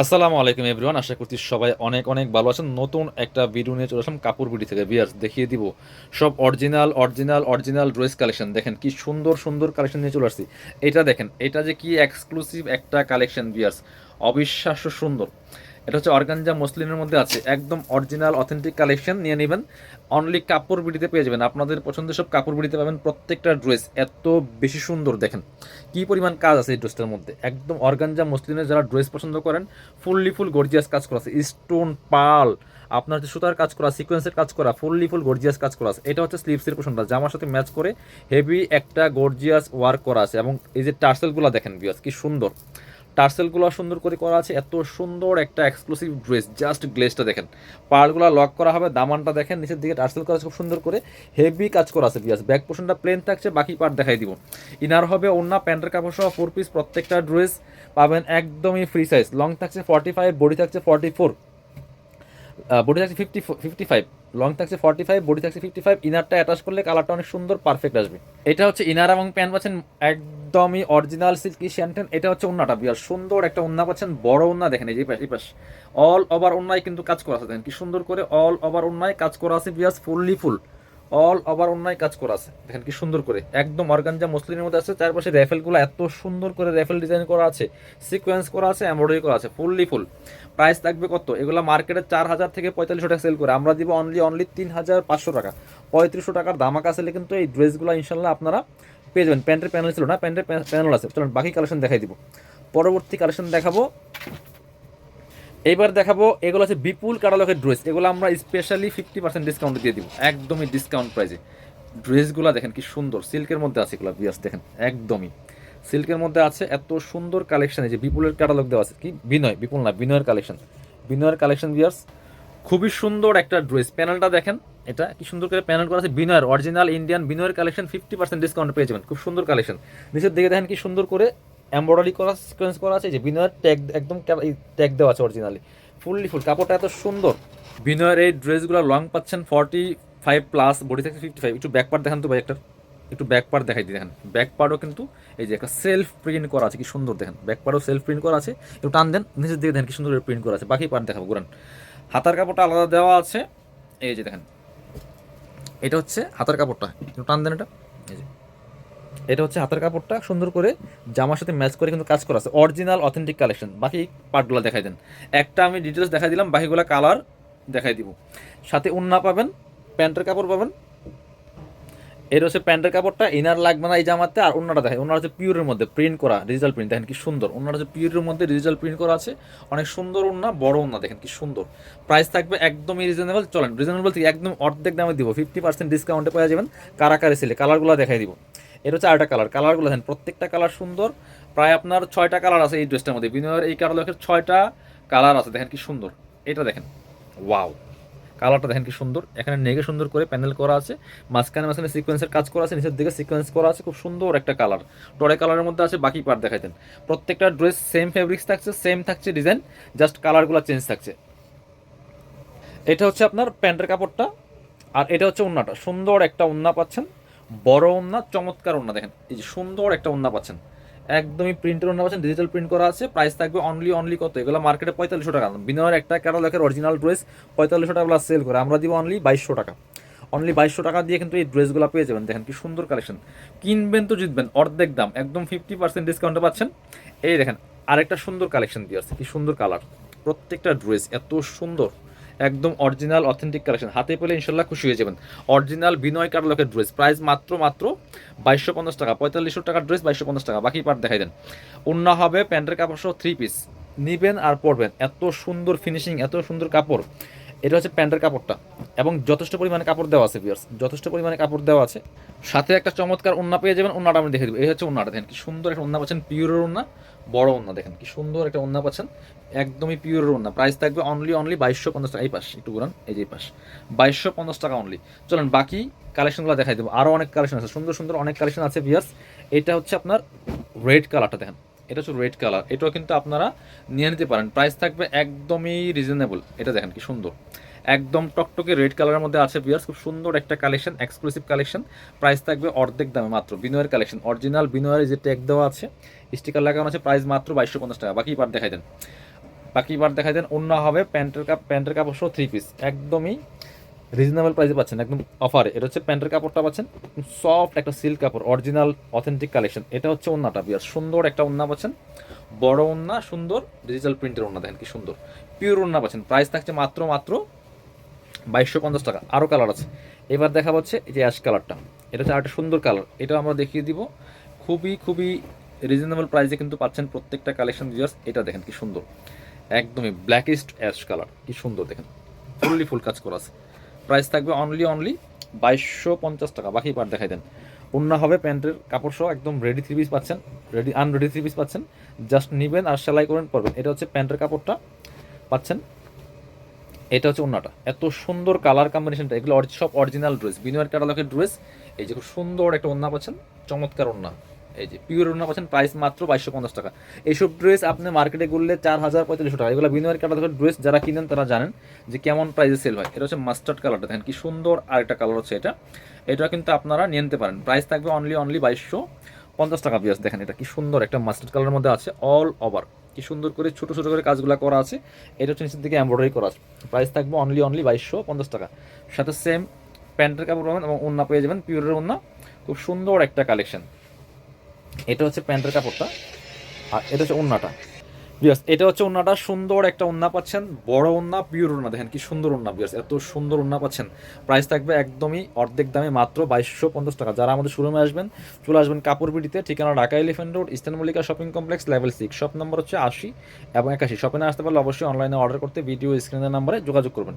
আসসালামু আলাইকুম এভরিওয়ান, আশা করছি সবাই অনেক অনেক ভালো আছেন। নতুন একটা ভিডিও নিয়ে চলে আসলাম কাপড় বিডি থেকে। বিয়ার্স দেখিয়ে দিব সব original original original dress collection দেখেন কি সুন্দর সুন্দর কালেকশন নিয়ে চলে আসছি। এটা দেখেন, এটা যে কি এক্সক্লুসিভ একটা কালেকশন বিয়ার্স অবিশ্বাস্য সুন্দর। এটা হচ্ছে অর্গানজা মসলিনের মধ্যে আছে। একদম অরিজিনাল অথেন্টিক কালেকশন নিয়ে নেবেন। অনলি কাপড় বিডিতে পেয়ে যাবেন। আপনাদের পছন্দের সব কাপড় বিডিতে পাবেন প্রত্যেকটা ড্রেস এত বেশি সুন্দর, দেখেন। কি পরিমাণ কাজ আছে এই ড্রেসটার মধ্যে। একদম অর্গানজা মসলিনের যারা ড্রেস পছন্দ করেন ফুললি ফুল গর্জিয়াস কাজ করা আছে। স্টোন পাল আপনার যে সুতার কাজ করা সিকোয়েন্সের কাজ করা ফুললি ফুল গর্জিয়াস কাজ করা আছে। এটা হচ্ছে স্লিভসের পোশনটা। জামার সাথে ম্যাচ করে হেভি একটা গর্জিয়াস ওয়ার্ক করা আছে। এবং এই যে টার্সেলগুলো দেখেন বিয়াস কি সুন্দর। টার্সেলগুলো সুন্দর করে করা আছে। এত সুন্দর একটা এক্সক্লুসিভ ড্রেস জাস্ট গ্লেসটা দেখেন। পার্টগুলো লক করা হবে, দামানটা দেখেন, নিচের দিকে টার্সেল করা আছে, খুব সুন্দর করে। হেভি কাজ করা আছে বিয়াস ব্যাক পোর্শনটা প্লেন থাকছে, বাকি পার্ট দেখাই দিব। ইনার হবে অন্য প্যান্টের কাপড় সহ ফোর পিস প্রত্যেকটা ড্রেস পাবেন একদমই ফ্রি সাইজ লং থাকছে ফর্টি ফাইভ বডি থাকছে ফর্টি ফোর বডি থাকছে ফিফটি ফিফটি ফাইভ লং থাকছে ফর্টি ফাইভ বডি থাকছে ফিফটি ফাইভ ইনারটা অ্যাটাচ করলে কালারটা অনেক সুন্দর পারফেক্ট আসবে। এটা হচ্ছে ইনার এবং প্যান্ট পাচ্ছেন একদমই অরিজিনাল সিল্কি শ্যান্টেন এটা হচ্ছে উন্নাটা বিয়ার সুন্দর একটা উন্না পাচ্ছেন, বড় উন্না দেখেন এই পাশ এই পাশ। অল ওভার উন্নায় কিন্তু কাজ করা আছে, দেখেন কি সুন্দর করে অল ওভার উন্নায় কাজ করা আছে বিয়াস ফুললি ফুল অল ওভার অন্যায় কাজ করা আছে। দেখেন কি সুন্দর করে। একদম অর্গানজা মসলিনের মধ্যে আছে, চারপাশে র্যাফেলগুলো এত সুন্দর করে র্যাফেল ডিজাইন করা আছে সিকোয়েন্স করা আছে এমব্রয়ডারি করা আছে ফুললি ফুল প্রাইস থাকবে কত? এগুলো মার্কেটে চার হাজার থেকে পঁয়তাল্লিশশো টাকা সেল করে। আমরা দিব অনলি অনলি তিন হাজার পাঁচশো টাকা। পঁয়ত্রিশশো টাকার দামাকা সেলে কিন্তু এই ড্রেসগুলো ইনশাল্লাহ আপনারা পেয়ে যাবেন। প্যান্টের প্যানেল ছিল না প্যান্টের প্যানেল আছে। চলুন বাকি কালেকশন দেখাই দিব। পরবর্তী কালেকশন দেখাবো। এইবার দেখাবো, এগুলো হচ্ছে বিপুল কাটালকের ড্রেস এগুলো আমরা স্পেশালি ফিফটি পার্সেন্ট ডিসকাউন্ট দিয়ে দিব, একদমই ডিসকাউন্ট প্রাইসে ড্রেসগুলো দেখেন কি সুন্দর সিল্কের মধ্যে আছে এগুলো বিয়াস দেখেন, একদমই। সিল্কের মধ্যে আছে এত সুন্দর কালেকশন এই যে বিপুলের কাটালগ দেওয়া আছে, কি? বিনয়, বিপুল না, বিনয়ের কালেকশন বিনয়ের কালেকশন বিয়ার্স খুবই সুন্দর একটা ড্রেস প্যানেলটা দেখেন, এটা কি সুন্দর করে প্যানেল করা আছে? বিনয়ের অরিজিনাল ইন্ডিয়ান বিনয়ের কালেকশন ফিফটি পার্সেন্ট ডিসকাউন্ট পেয়ে যাবেন, খুব সুন্দর কালেকশন নিচের দিকে দেখেন কি সুন্দর করে এমব্রয়ডারি করা সিকোয়েন্স করা আছে যে বিনয়ের ট্যাগ একদম ট্যাগ দেওয়া আছে অরিজিনালি ফুললি ফুল কাপড়টা এত সুন্দর। বিনয়ের এই ড্রেসগুলো লং পাচ্ছেন ফর্টি ফাইভ প্লাস বডি থেকে ফিফটি ফাইভ একটু ব্যাক পার্ট দেখান তো ভাই একটা। একটু ব্যাক পার্ট দেখাই দিই, দেখেন। ব্যাক পার্টও কিন্তু এই যে একটা সেলফ প্রিন্ট করা আছে, কি সুন্দর, দেখেন। ব্যাক পার্টও সেলফ প্রিন্ট করা আছে। একটু টান দেন, নিচের দিকে দেখেন কি সুন্দর প্রিন্ট করা আছে। বাকি পার্ট দেখাবো, ঘুরান। হাতার কাপড়টা আলাদা দেওয়া আছে। এই যে দেখেন। এটা হচ্ছে হাতার কাপড়টা। একটু টান দেন এটা। এই যে। এটা হচ্ছে হাতের কাপড়টা সুন্দর করে জামার সাথে ম্যাচ করে কিন্তু কাজ করা আছে। অরিজিনাল অথেন্টিক কালেকশন বাকি পার্টগুলো দেখাই দেন। একটা আমি ডিটেলস দেখাই দিলাম, বাকিগুলো কালার দেখাই দিব। সাথে উন্না পাবেন, প্যান্টের কাপড় পাবেন। এর হচ্ছে প্যান্টের কাপড়টা ইনার লাগবে না এই জামাতে, আর অন্যটা দেখেন অন্য হচ্ছে পিওরের মধ্যে প্রিন্ট করা ডিজিটাল প্রিন্ট দেখেন কি সুন্দর। অন্যটা হচ্ছে পিওরের মধ্যে ডিজিটাল প্রিন্ট করা আছে। অনেক সুন্দর ওন্না বড় ওন্না দেখেন কি সুন্দর। প্রাইস থাকবে একদমই রিজনেবল চলেন রিজনেবল থেকে একদম অর্ধেক দামে দিব। ফিফটি পার্সেন্ট ডিসকাউন্টে পেয়ে যাবেন। কারাকারি সেলে কালারগুলো দেখাই দিব। এটা হচ্ছে আরেকটা কালার কালারগুলো দেখেন, প্রত্যেকটা কালার সুন্দর। প্রায় আপনার ছয়টা কালার আছে এই ড্রেসটার মধ্যে। বিনয়ের এই কালার ছয়টা কালার আছে, দেখেন কি সুন্দর। এটা দেখেন ওয়াও কালারটা দেখেন কি সুন্দর। এখানে নেগে সুন্দর করে প্যানেল করা আছে। মাঝখানে মাঝখানে সিকোয়েন্সের কাজ করা আছে, নিচের দিকে সিকোয়েন্স করা আছে, খুব সুন্দর একটা কালার টরে কালারের মধ্যে আছে বাকি পার্ট দেখাইতেন। প্রত্যেকটা ড্রেস সেম ফেব্রিক্স থাকছে সেম থাকছে ডিজাইন জাস্ট কালারগুলো চেঞ্জ থাকছে। এটা হচ্ছে আপনার প্যান্টের কাপড়টা, আর এটা হচ্ছে উন্নাটা সুন্দর একটা উন্না পাচ্ছেন। বড় ওন্না চমৎকার ওন্না দেখেন। এই যে সুন্দর একটা ওন্না পাচ্ছেন। একদমই প্রিন্টের ওন্না পাচ্ছেন ডিজিটাল প্রিন্ট করা আছে প্রাইস থাকবে অনলি অনলি কত? এগুলো মার্কেটে পঁয়তাল্লিশশো টাকা। বিনয়ের একটা ক্যাটালগের অরিজিনাল ড্রেস পঁয়তাল্লিশশো টাকা সেল করে। আমরা দিব অনলি বাইশশো টাকা। অনলি বাইশশো টাকা দিয়ে কিন্তু এই ড্রেসগুলো পেয়ে যাবেন। দেখেন কি সুন্দর কালেকশন কিনবেন তো জিতবেন, অর্ধেক দাম। একদম ফিফটি পার্সেন্ট ডিসকাউন্টে পাচ্ছেন। এই দেখেন, আরেকটা সুন্দর কালেকশন দিয়ে আছে কি সুন্দর কালার প্রত্যেকটা ড্রেস এত সুন্দর। একদম অরিজিনাল অথেন্টিক কালেকশন হাতে পেলে ইনশাল্লাহ খুশি হয়ে যাবেন। অরিজিনাল বিনয় কার্লকের ড্রেস প্রাইস মাত্র মাত্র বাইশশো পঞ্চাশ টাকা। পঁয়তাল্লিশশো টাকার ড্রেস বাইশশো পঞ্চাশ টাকা। বাকি পার্ট দেখাই দেন। অন্য হবে প্যান্টের কাপড় সহ থ্রি পিস নিবেন আর পরবেন। এত সুন্দর ফিনিশিং এত সুন্দর কাপড়। এটা হচ্ছে প্যান্টের কাপড়টা। এবং যথেষ্ট পরিমাণে কাপড় দেওয়া আছে বিয়ার্স যথেষ্ট পরিমাণে কাপড় দেওয়া আছে। সাথে একটা চমৎকার ওন্না পেয়ে যাবেন ওন্নাটা আমি দেখে দেবো। এই হচ্ছে ওন্নাটা দেখেন কি সুন্দর একটা ওন্না পাচ্ছেন পিওরের ওন্না বড় ওন্না দেখেন কি সুন্দর একটা ওন্না পাচ্ছেন, একদমই পিওরের ওন্না প্রাইস থাকবে অনলি অনলি বাইশশো পঞ্চাশ টাকা। এই পাশ, একটু ঘুরান, এই যে পাশ। বাইশশো পঞ্চাশ টাকা অনলি চলেন, বাকি কালেকশনগুলো দেখাই দেবো। আরও অনেক কালেকশন আছে, সুন্দর সুন্দর অনেক কালেকশন আছে বিয়ার্স এটা হচ্ছে আপনার রেড কালারটা দেখেন। এটা হচ্ছে রেড কালার এটাও কিন্তু আপনারা নিয়ে নিতে পারেন। প্রাইস থাকবে একদমই রিজনেবল এটা দেখেন কি সুন্দর। একদম টকটকে রেড কালারের মধ্যে আছে বিয়ার্স খুব সুন্দর একটা কালেকশন এক্সক্লুসিভ কালেকশন প্রাইস থাকবে অর্ধেক দামে মাত্র। বিনয়ের কালেকশন অরিজিনাল বিনয়ের যে ট্যাগ দেওয়া আছে স্টিকার লাগানো আছে প্রাইস মাত্র বাইশশো পঞ্চাশ টাকা। বাকি পার দেখাই দেন। বাকি বার দেখাই দেন। অন্য হবে প্যান্টের কাপ প্যান্টের কাপড় সহ থ্রি পিস একদমই রিজনেবল প্রাইসে পাচ্ছেন, একদম অফারে এটা হচ্ছে প্যান্টের কাপড়টা পাচ্ছেন সফট একটা সিল্ক কাপড় অরিজিনাল অথেন্টিক কালেকশন এটা হচ্ছে ওন্নাটা বিয়ার সুন্দর একটা ওন্না পাচ্ছেন, বড় ওন্না, সুন্দর ডিজিটাল প্রিন্টের ওন্না, দেখেন কি সুন্দর। পিওর ওন্না পাচ্ছেন প্রাইস থাকছে মাত্র মাত্র বাইশশো পঞ্চাশ টাকা। আরও কালার আছে। এবার দেখা হচ্ছে এই যে অ্যাশ কালারটা এটা হচ্ছে আরেকটা সুন্দর কালার এটা আমরা দেখিয়ে দিব। খুবই খুবই রিজনেবল প্রাইসে কিন্তু পাচ্ছেন প্রত্যেকটা কালেকশন ভিউয়ার্স এটা দেখেন কি সুন্দর। একদমই ব্ল্যাকিস্ট অ্যাশ কালার কি সুন্দর দেখেন। ফুললি ফুল কাজ করা আছে। প্রাইস থাকবে অনলি অনলি বাইশশো পঞ্চাশ টাকা। বাকি পার দেখাই দেন। অন্য হবে প্যান্টের কাপড় সহ একদম রেডি থ্রি পিস পাচ্ছেন। রেডি আনরেডি থ্রি পিস পাচ্ছেন। জাস্ট নেবেন আর সেলাই করেন পরবেন। এটা হচ্ছে প্যান্টের কাপড়টা পাচ্ছেন। এটা হচ্ছে অন্যটা এত সুন্দর কালার কম্বিনেশনটা এগুলো সব অরিজিনাল ড্রেস বিনিয়োগ ক্যাটালগের ড্রেস এই যে খুব সুন্দর একটা ওন্না পাচ্ছেন। চমৎকার ওন্না এই যে পিওর ওন্না পাচ্ছেন প্রাইস মাত্র বাইশশো পঞ্চাশ টাকা। এইসব ড্রেস আপনি মার্কেটে ঘুরলে চার হাজার পঁয়তাল্লিশশো টাকা। এগুলো বিনিয়োগ ক্যাটালগের ড্রেস যারা কিনেন তারা জানেন যে কেমন প্রাইসে সেল হয়। এটা হচ্ছে মাস্টার্ড কালারটা দেখেন কি সুন্দর আরেকটা কালার হচ্ছে এটা। এটা কিন্তু আপনারা নিয়ে নিতে পারেন। প্রাইস থাকবে অনলি অনলি বাইশশো পঞ্চাশ টাকা বিয়াস দেখেন এটা কি সুন্দর একটা মাস্টার্ড কালারের মধ্যে আছে অল ওভার কি সুন্দর করে ছোটো ছোটো করে কাজগুলো করা আছে। এটা হচ্ছে নিচের দিকে এমব্রয়ডারি করা আছে। প্রাইস থাকবে অনলি অনলি বাইশশো পঞ্চাশ টাকা। সাথে সেম প্যান্টের কাপড় পাবেন এবং ওন্না পেয়ে যাবেন পিওরের ওন্না খুব সুন্দর একটা কালেকশন এটা হচ্ছে প্যান্টের কাপড়টা, আর এটা হচ্ছে ওন্নাটা। বিয়াস এটা হচ্ছে ওন্নাটা, সুন্দর একটা ওন্না পাচ্ছেন, বড় ওন্না পিওর ওন্না, দেখেন কি সুন্দর ওন্না বিয়াস এত সুন্দর ওন্না পাচ্ছেন। প্রাইস থাকবে একদমই অর্ধেক দামে মাত্র বাইশশো পঞ্চাশ টাকা। যারা আমাদের শোরুমে আসবেন, চলে আসবেন কাপড় বিডিতে, ঠিকানা Dhaka elephant road eastern Mallika shopping complex level six shop number হচ্ছে আশি এবং একাশি। শপিংয়ে আসতে পারলে অবশ্যই অনলাইনে অর্ডার করতে ভিডিও স্ক্রিনের নাম্বারে যোগাযোগ করবেন।